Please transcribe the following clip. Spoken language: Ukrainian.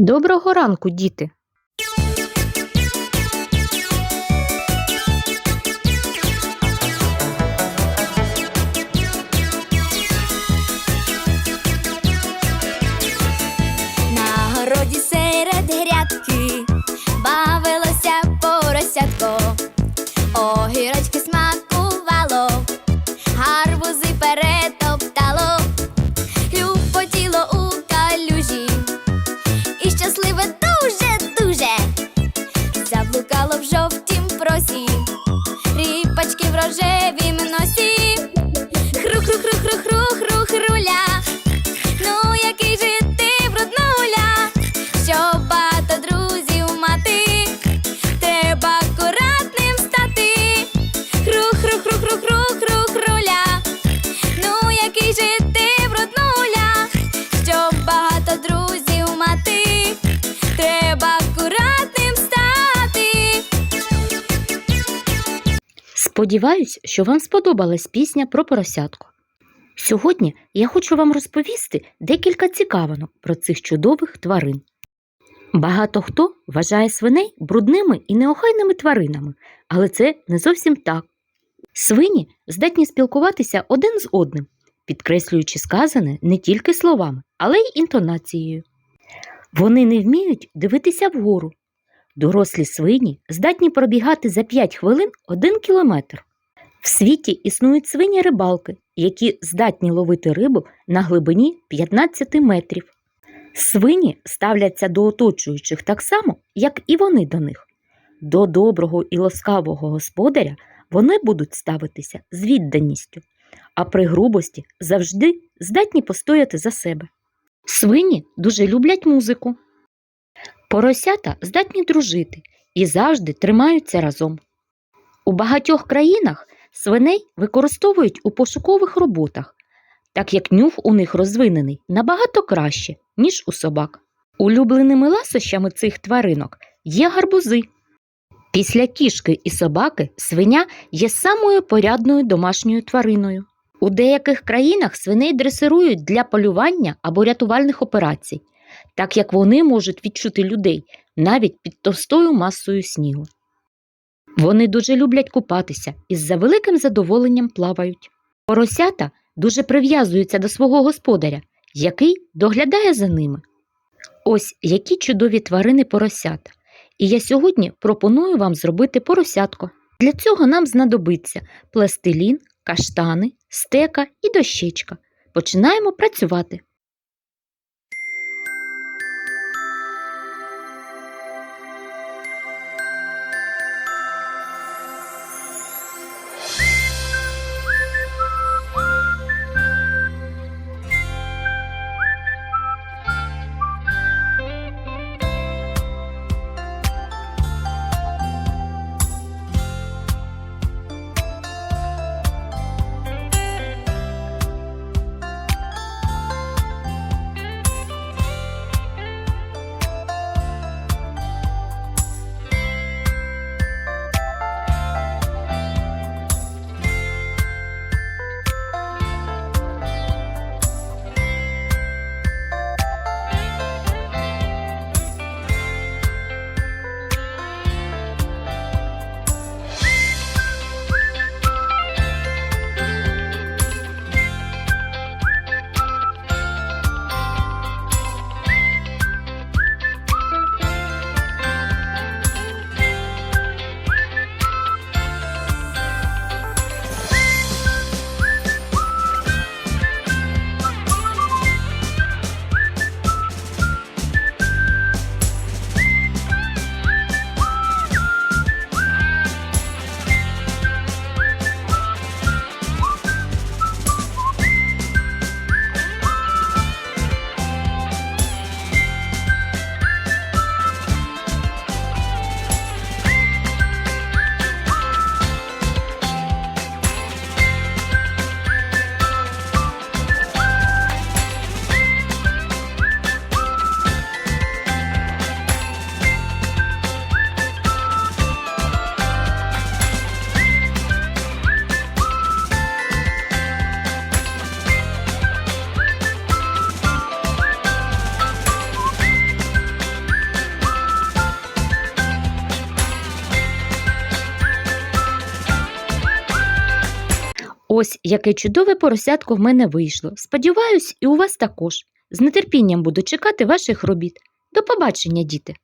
Доброго ранку, діти! На городі серед грядки бавилося поросятко, просі, ріпачки в рожевім Сподіваюсь, що вам сподобалась пісня про поросятку. Сьогодні я хочу вам розповісти декілька цікавинок про цих чудових тварин. Багато хто вважає свиней брудними і неохайними тваринами, але це не зовсім так. Свині здатні спілкуватися один з одним, підкреслюючи сказане не тільки словами, але й інтонацією. Вони не вміють дивитися вгору. Дорослі свині здатні пробігати за 5 хвилин 1 кілометр. В світі існують свині рибалки, які здатні ловити рибу на глибині 15 метрів. Свині ставляться до оточуючих так само, як і вони до них. До доброго і ласкавого господаря вони будуть ставитися з відданістю, а при грубості завжди здатні постояти за себе. Свині дуже люблять музику. Поросята здатні дружити і завжди тримаються разом. У багатьох країнах свиней використовують у пошукових роботах, так як нюх у них розвинений набагато краще, ніж у собак. Улюбленими ласощами цих тваринок є гарбузи. Після кішки і собаки свиня є самою порядною домашньою твариною. У деяких країнах свиней дресирують для полювання або рятувальних операцій, так як вони можуть відчути людей навіть під товстою масою снігу. Вони дуже люблять купатися і з завеликим задоволенням плавають. Поросята дуже прив'язуються до свого господаря, який доглядає за ними. Ось які чудові тварини поросята. І я сьогодні пропоную вам зробити поросятко. Для цього нам знадобиться пластилін, каштани, стека і дощечка. Починаємо працювати. Ось яке чудове поросятко в мене вийшло. Сподіваюсь, і у вас також. З нетерпінням буду чекати ваших робіт. До побачення, діти!